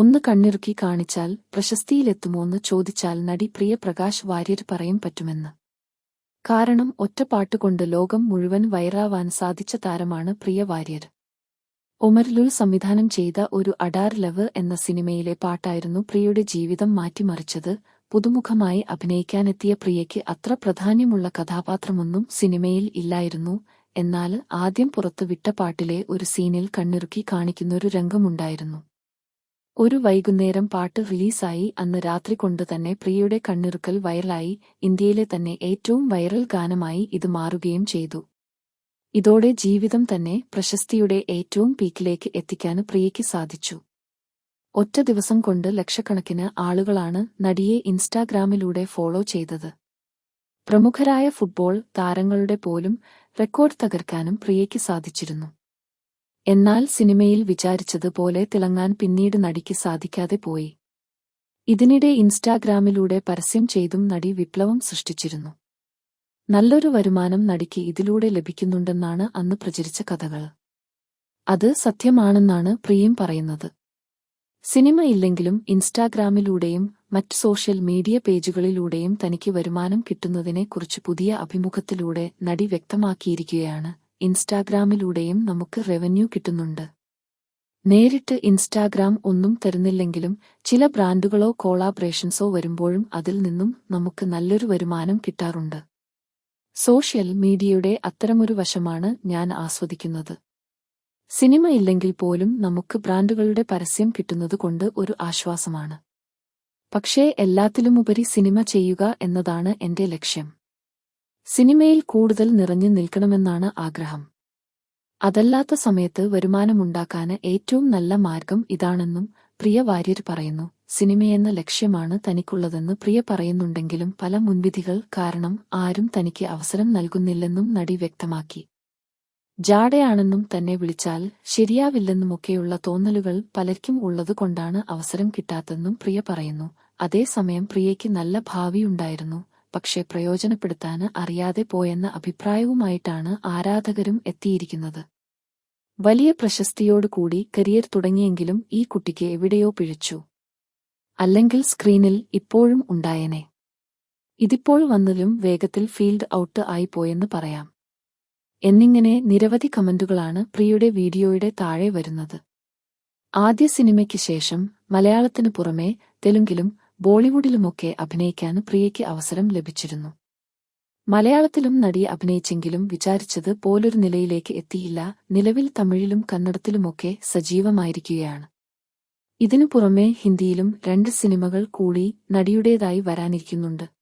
ഒന്ന് കണ്ണിറുക്കി കാണിച്ചാൽ പ്രശസ്തിയിലെത്തുമോന്ന് ചോദിച്ചാൽ നടി പ്രിയ പ്രകാശ് വാര്യർ പറയും പറ്റുമെന്ന്. കാരണം ഒറ്റ പാട്ടുകൊണ്ട് ലോകം മുഴുവൻ വൈറാവാൻ സാധിച്ച താരമാണ് പ്രിയ വാര്യർ. ഒമർലുൽ സംവിധാനം ചെയ്ത ഒരു അഡാർ ലവ് എന്ന സിനിമയിലെ പാട്ടായിരുന്നു പ്രിയയുടെ ജീവിതം മാറ്റിമറിച്ചത്. പുതുമുഖമായി അഭിനയിക്കാനെത്തിയ പ്രിയയ്ക്ക് അത്ര പ്രാധാന്യമുള്ള കഥാപാത്രമൊന്നും സിനിമയിൽ ഇല്ലായിരുന്നു. എന്നാൽ ആദ്യം പുറത്തുവിട്ട പാട്ടിലെ ഒരു സീനിൽ കണ്ണിറുക്കി കാണിക്കുന്നൊരു രംഗമുണ്ടായിരുന്നു. ഒരു വൈകുന്നേരം പാട്ട് റിലീസായി അന്ന് രാത്രി കൊണ്ടുതന്നെ പ്രിയയുടെ കണ്ണിറുക്കൽ വൈറലായി. ഇന്ത്യയിലെ തന്നെ ഏറ്റവും വൈറൽ ഗാനമായി ഇത് മാറുകയും ചെയ്തു. ഇതോടെ ജീവിതം തന്നെ പ്രശസ്തിയുടെ ഏറ്റവും പീക്കിലേക്ക് എത്തിക്കാൻ പ്രിയയ്ക്ക് സാധിച്ചു. ഒറ്റ ദിവസം കൊണ്ട് ലക്ഷക്കണക്കിന് ആളുകളാണ് നടിയെ ഇൻസ്റ്റാഗ്രാമിലൂടെ ഫോളോ ചെയ്തത്. പ്രമുഖരായ ഫുട്ബോൾ താരങ്ങളുടെ പോലും റെക്കോർഡ് തകർക്കാനും പ്രിയയ്ക്ക് സാധിച്ചിരുന്നു. എന്നാൽ സിനിമയിൽ വിചാരിച്ചതുപോലെ തിളങ്ങാൻ പിന്നീട് നടിക്ക് സാധിക്കാതെ പോയി. ഇതിനിടെ ഇൻസ്റ്റാഗ്രാമിലൂടെ പരസ്യം ചെയ്തും നടി വിപ്ലവം സൃഷ്ടിച്ചിരുന്നു. നല്ലൊരു വരുമാനം നടിക്ക് ഇതിലൂടെ ലഭിക്കുന്നുണ്ടെന്നാണ് അന്ന് പ്രചരിച്ച കഥകൾ. അത് സത്യമാണെന്നാണ് പ്രിയം പറയുന്നത്. സിനിമ ഇല്ലെങ്കിലും ഇൻസ്റ്റാഗ്രാമിലൂടെയും മറ്റ് സോഷ്യൽ മീഡിയ പേജുകളിലൂടെയും തനിക്ക് വരുമാനം കിട്ടുന്നതിനെക്കുറിച്ച് പുതിയ അഭിമുഖത്തിലൂടെ നടി വ്യക്തമാക്കിയിരിക്കുകയാണ്. ഇൻസ്റ്റാഗ്രാമിലൂടെയും നമുക്ക് റവന്യൂ കിട്ടുന്നുണ്ട്. നേരിട്ട് ഇൻസ്റ്റാഗ്രാം ഒന്നും തരുന്നില്ലെങ്കിലും ചില ബ്രാൻഡുകളോ കോളാബറേഷൻസോ വരുമ്പോഴും അതിൽ നിന്നും നമുക്ക് നല്ലൊരു വരുമാനം കിട്ടാറുണ്ട്. സോഷ്യൽ മീഡിയയുടെ അത്തരമൊരു വശമാണ് ഞാൻ ആസ്വദിക്കുന്നത്. സിനിമ ഇല്ലെങ്കിൽ പോലും നമുക്ക് ബ്രാൻഡുകളുടെ പരസ്യം കിട്ടുന്നത് കൊണ്ട് ഒരു ആശ്വാസമാണ്. പക്ഷേ എല്ലാത്തിലുമുപരി സിനിമ ചെയ്യുക എന്നതാണ് എന്റെ ലക്ഷ്യം. സിനിമയിൽ കൂടുതൽ നിറഞ്ഞു നിൽക്കണമെന്നാണ് ആഗ്രഹം. അതല്ലാത്ത സമയത്ത് വരുമാനമുണ്ടാക്കാന് ഏറ്റവും നല്ല മാർഗം ഇതാണെന്നും പ്രിയ വാര്യർ പറയുന്നു. സിനിമയെന്ന ലക്ഷ്യമാണ് തനിക്കുള്ളതെന്ന് പ്രിയ പറയുന്നുണ്ടെങ്കിലും പല മുൻവിധികൾ കാരണം ആരും തനിക്ക് അവസരം നൽകുന്നില്ലെന്നും നടി വ്യക്തമാക്കി. ജാടയാണെന്നും തന്നെ വിളിച്ചാൽ ശരിയാവില്ലെന്നുമൊക്കെയുള്ള തോന്നലുകൾ പലർക്കും ഉള്ളതുകൊണ്ടാണ് അവസരം കിട്ടാത്തെന്നും പ്രിയ പറയുന്നു. അതേസമയം പ്രിയയ്ക്ക് നല്ല ഭാവിയുണ്ടായിരുന്നു. പക്ഷെ പ്രയോജനപ്പെടുത്താന് അറിയാതെ പോയെന്ന അഭിപ്രായവുമായിട്ടാണ് ആരാധകരും എത്തിയിരിക്കുന്നത്. വലിയ പ്രശസ്തിയോടുകൂടി കരിയർ തുടങ്ങിയെങ്കിലും ഈ കുട്ടിക്ക് എവിടെയോ പിഴച്ചു. അല്ലെങ്കിൽ സ്ക്രീനിൽ ഇപ്പോഴും ഉണ്ടായനെ. ഇതിപ്പോൾ വന്നതിലും വേഗത്തിൽ ഫീൽഡ് ഔട്ട് ആയിപ്പോയെന്ന് പറയാം. എന്നിങ്ങനെ നിരവധി കമന്റുകളാണ് പ്രിയയുടെ വീഡിയോയുടെ താഴെ വരുന്നത്. ആദ്യ സിനിമയ്ക്ക് ശേഷം മലയാളത്തിനു പുറമെ തെലുങ്കിലും ബോളിവുഡിലുമൊക്കെ അഭിനയിക്കാൻ പ്രിയയ്ക്ക് അവസരം ലഭിച്ചിരുന്നു. മലയാളത്തിലും നടി അഭിനയിച്ചെങ്കിലും വിചാരിച്ചത് പോലൊരു നിലയിലേക്ക് എത്തിയില്ല. നിലവിൽ തമിഴിലും കന്നഡത്തിലുമൊക്കെ സജീവമായിരിക്കുകയാണ്. ഇതിനു പുറമെ ഹിന്ദിയിലും രണ്ട് സിനിമകൾ കൂടി നടിയുടേതായി വരാനിരിക്കുന്നുണ്ട്.